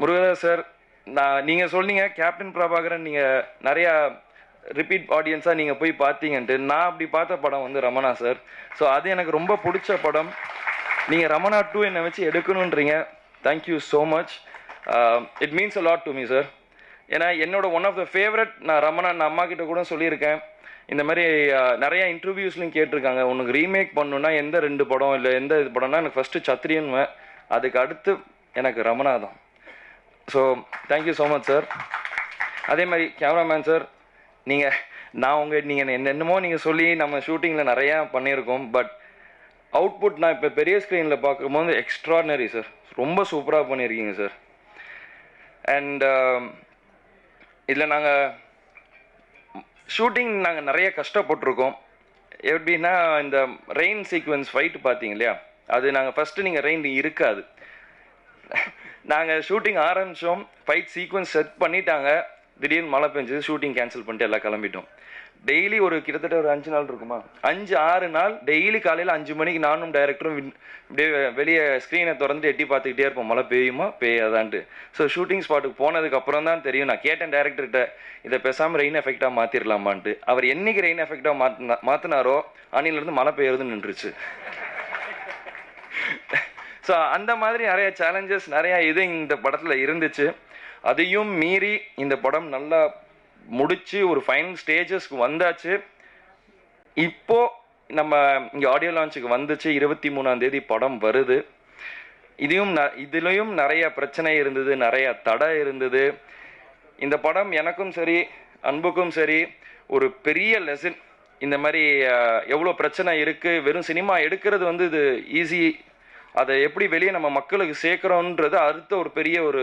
Murugadoss sir நான் நீங்கள் சொன்னீங்க கேப்டன் பிரபாகரன் நீங்கள் நிறையா ரிப்பீட் ஆடியன்ஸாக நீங்கள் போய் பார்த்தீங்கன்ட்டு நான் அப்படி பார்த்த படம் வந்து ரமணா சார். ஸோ அது எனக்கு ரொம்ப பிடிச்ச படம். நீங்கள் ரமணா டூ என்னை வச்சு எடுக்கணுன்றீங்க. Thank you so much it means a lot to me sir ஏன்னா என்னோட ஒன் ஆஃப் த ஃபேவரட் நான் ரமணா நான் அம்மா கிட்ட கூட சொல்லியிருக்கேன். இந்த மாதிரி uh, நிறையா நிறைய இன்டர்வியூஸ்லையும் கேட்டிருக்காங்க. உனக்கு ரீமேக் பண்ணுன்னா எந்த ரெண்டு படம் இல்லை எந்த இது படம்னா எனக்கு ஃபஸ்ட்டு சத்ரியன்வேன் அதுக்கு அடுத்து எனக்கு ரமணா தான். So thank you so much sir அதே மாதிரி கேமராமேன் சார் நீங்கள் நான் உங்கள் நீங்கள் என்னென்னமோ நீங்கள் சொல்லி நம்ம ஷூட்டிங்கில் நிறையா பண்ணியிருக்கோம் பட் அவுட்புட் நான் இப்போ பெரிய ஸ்க்ரீனில் பார்க்கும்போது எக்ஸ்ட்ராடினரி சார் ரொம்ப சூப்பராக பண்ணியிருக்கீங்க சார் அண்ட் um, இதில் நாங்கள் ஷூட்டிங் நாங்கள் நிறைய கஷ்டப்பட்டிருக்கோம். எப்படின்னா இந்த ரெயின் சீக்வன்ஸ் ஃபைட்டு பார்த்தீங்க இல்லையா? அது நாங்கள் ஃபஸ்ட்டு நீங்கள் ரெயின் இருக்காது. நாங்கள் ஷூட்டிங் ஆரம்பித்தோம் ஃபைட் சீக்வன்ஸ் செட் பண்ணிட்டாங்க. திடீர்னு மழை பெஞ்சது. ஷூட்டிங் கேன்சல் பண்ணிட்டு எல்லாம் கிளம்பிட்டோம். டெய்லி ஒரு கிட்டத்தட்ட ஒரு அஞ்சு நாள் இருக்குமா? அஞ்சு ஆறு நாள். டெய்லி காலையில் அஞ்சு மணிக்கு நானும் டைரக்டரும் அப்படியே வெளியே ஸ்க்ரீனை திறந்து எட்டி பார்த்துக்கிட்டே இருப்போம். மழை பெய்யுமா? பெய்யாதான்ட்டு. ஸோ ஷூட்டிங் ஸ்பாட்டுக்கு போனதுக்கப்புறம் தான் தெரியும். நான் கேட்டேன் டேரக்டர்கிட்ட இதை பேசாமல் ரெயின் எஃபெக்டாக மாற்றிடலாமான்ட்டு அவர் என்னைக்கு ரெயின் எஃபெக்டாக மாற்றினா மாற்றினாரோ அன்னிலிருந்து மழை பெய்யறது நின்றுச்சு. ஸோ அந்த மாதிரி நிறைய சேலஞ்சஸ் நிறையா இது இந்த படத்தில் இருந்துச்சு. அதையும் மீறி இந்த படம் நல்லா முடிச்சு ஒரு ஃபைனல் ஸ்டேஜஸ்க்கு வந்தாச்சு. இப்போ நம்ம இங்கே ஆடியோ லான்ச்சுக்கு வந்துச்சு. இருபத்தி மூணாம் தேதி படம் வருது. இதையும் ந இதுலேயும் நிறைய பிரச்சனை இருந்தது நிறைய தடை இருந்தது. இந்த படம் எனக்கும் சரி அன்புக்கும் சரி ஒரு பெரிய லெசன் இந்த மாதிரி எவ்வளோ பிரச்சனை இருக்குது வெறும் சினிமா எடுக்கிறது வந்து இது ஈஸி அதை எப்படி வெளியே நம்ம மக்களுக்கு சேர்க்குறோன்றது அடுத்த ஒரு பெரிய ஒரு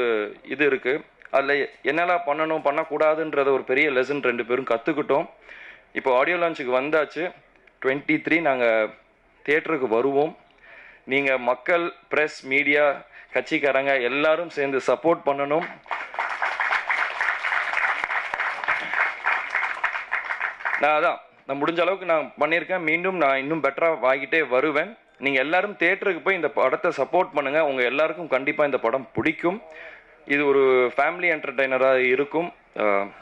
இது இருக்குது அதில் என்னெல்லாம் பண்ணணும் பண்ணக்கூடாதுன்றத ஒரு பெரிய லெசன் ரெண்டு பேரும் கற்றுக்கிட்டோம் இப்போ ஆடியோ லான்ச்சுக்கு வந்தாச்சு. டுவெண்ட்டி த்ரீ நாங்கள் தேட்டருக்கு வருவோம். நீங்கள் மக்கள் ப்ரெஸ் மீடியா கட்சிக்காரங்க எல்லாரும் சேர்ந்து சப்போர்ட் பண்ணணும். நான் அதான் நான் முடிஞ்ச அளவுக்கு நான் பண்ணியிருக்கேன். மீண்டும் நான் இன்னும் பெட்டராக வாங்கிட்டே வருவேன். நீங்கள் எல்லாரும் தேட்டருக்கு போய் இந்த படத்தை சப்போர்ட் பண்ணுங்கள் உங்கள் எல்லாருக்கும் கண்டிப்பாக இந்த படம் பிடிக்கும். இது ஒரு ஃபேமிலி என்டர்டெய்னராக இருக்கும்.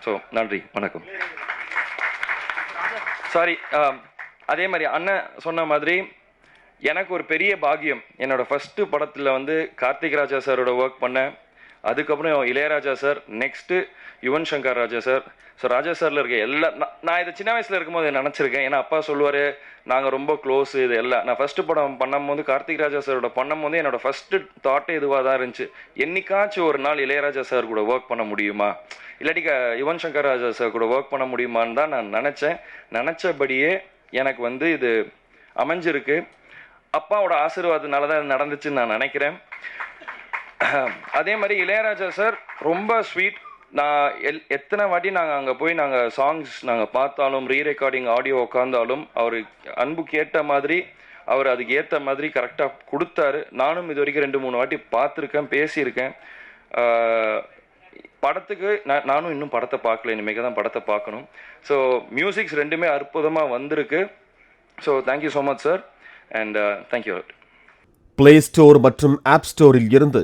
ஸோ நன்றி. வணக்கம். சாரி அதே மாதிரி அண்ணன் சொன்ன மாதிரி எனக்கு ஒரு பெரிய பாகியம் என்னோட ஃபஸ்ட்டு படத்தில் வந்து கார்த்திக் ராஜா சாரோட ஒர்க் பண்ணேன். அதுக்கப்புறம் Ilaiyaraaja sir next Yuvan Shankar Raja sir. So Raja சாரில் இருக்க எல்லா நான் நான் இதை சின்ன வயசில் இருக்கும்போது நினச்சிருக்கேன். ஏன்னா அப்பா சொல்லுவார் நாங்கள் ரொம்ப க்ளோஸ் இது எல்லாம். நான் ஃபஸ்ட்டு படம் பண்ணும்போது கார்த்திக் ராஜா சாரோட பண்ணும்போது என்னோட ஃபஸ்ட்டு தாட்டே இதுவாக தான் இருந்துச்சு. என்னைக்காச்சும் ஒரு நாள் இளையராஜா சார் கூட ஒர்க் பண்ண முடியுமா? இல்லாட்டி யுவன் சங்கர் ராஜா சார் கூட ஒர்க் பண்ண முடியுமான்னு தான் நான் நினச்சேன். நினச்சபடியே எனக்கு வந்து இது அமைஞ்சிருக்கு. அப்பாவோட ஆசீர்வாதனால தான் நடந்துச்சுன்னு நான் நினைக்கிறேன். அதே மாதிரி இளையராஜா சார் ரொம்ப ஸ்வீட் நான் எல் எத்தனை வாட்டி நாங்கள் அங்கே போய் நாங்கள் சாங்ஸ் நாங்கள் பார்த்தாலும் ரீ ரெக்கார்டிங் ஆடியோ உட்காந்தாலும் அவர் அன்பு கேட்ட மாதிரி அவர் அதுக்கு ஏற்ற மாதிரி கரெக்டாக கொடுத்தாரு. நானும் இது வரைக்கும் ரெண்டு மூணு வாட்டி பார்த்துருக்கேன் பேசியிருக்கேன். படத்துக்கு நான் நானும் இன்னும் படத்தை பார்க்கல. இனிமேல் தான் படத்தை பார்க்கணும். ஸோ மியூசிக்ஸ் ரெண்டுமே அற்புதமாக வந்திருக்கு. So thank you so much sir and thank you play store மற்றும் ஆப் ஸ்டோரில் இருந்து